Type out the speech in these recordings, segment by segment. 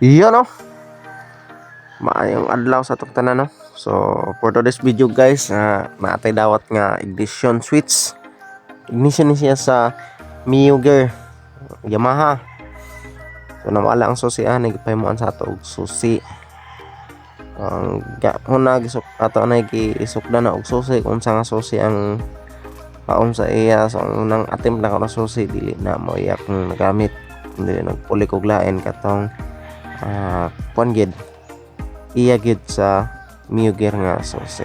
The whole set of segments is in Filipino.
Iyon no. Maayong adlaw sa tok tanan no. So for today's video guys, uh, naatay dawat nga ignition switch. Ignition ni siya sa Miyuger Yamaha. So nawala ang susi ah, nagpahimuan sa ato og susi. Ang ga una gisuk ato na giisukdan na og susi kung sa nga susi ang paon sa iya so ang unang attempt na ko na susi dili na mo iyak nagamit dili nagpulik og lain katong ah kuan iya gid sa Miyuger nga susi.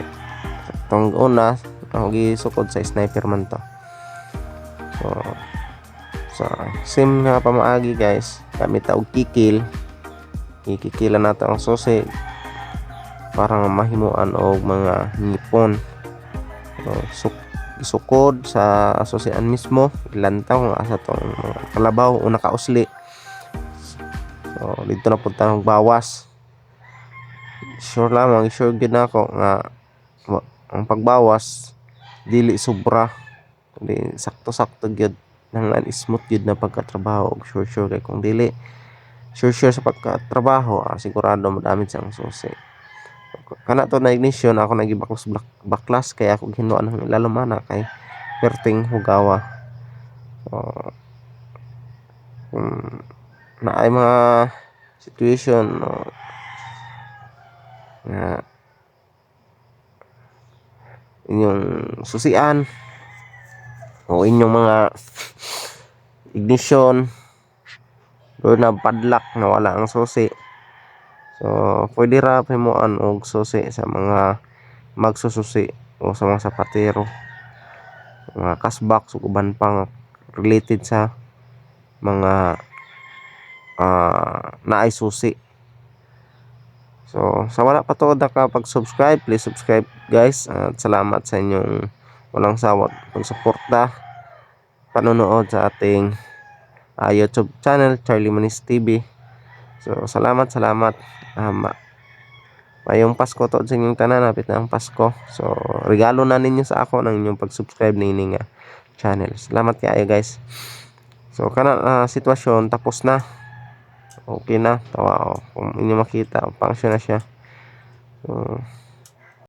Tong una ang gisukod sa sniper man to. So sa sim nga pamaagi guys gamit ta og kikil ikikilan nato ang susi para nga mahimuan og mga ngipon so, suk isukod sa susian mismo ilantaw nga asa tong kalabaw o nakausli so dito na punta ng bawas. Sure lamang sure gid ako nga ang pagbawas dili sobra. Kundi sakto-sakto gyud nang smooth gyud na pagkatrabaho og sure sure. Kay kung dili sure sure sa pagkatrabaho ah, sigurado madamit sa ang susi. Kana to na ignition ako nagibaklas blak, baklas kay ako hinuan ng ilalumana kay perting hugawa. So kung naay mga situation no, nga inyong susian o inyong mga ignition doon na padlock na wala ang susi. So pwede ra himuan og susi sa mga magsususi o sa mga sapatero. Mga kasbox ug uban pa nga related sa mga ah naay susi so sa wala pa to nakapag-subscribe please subscribe guys at salamat sa inyong walang sawat pagsuporta panonood sa ating ah, YouTube channel Charlie Manis TV so salamat salamat um, Mayong Pasko to sa inyong tanan, napit na ang Pasko. So, regalo na ninyo sa ako ng inyong pag-subscribe na ining ah, channel. Salamat kayo guys. So, kana ah, sitwasyon tapos na. Okay na. Tawa oh. Kung inyo makita, function na siya. So,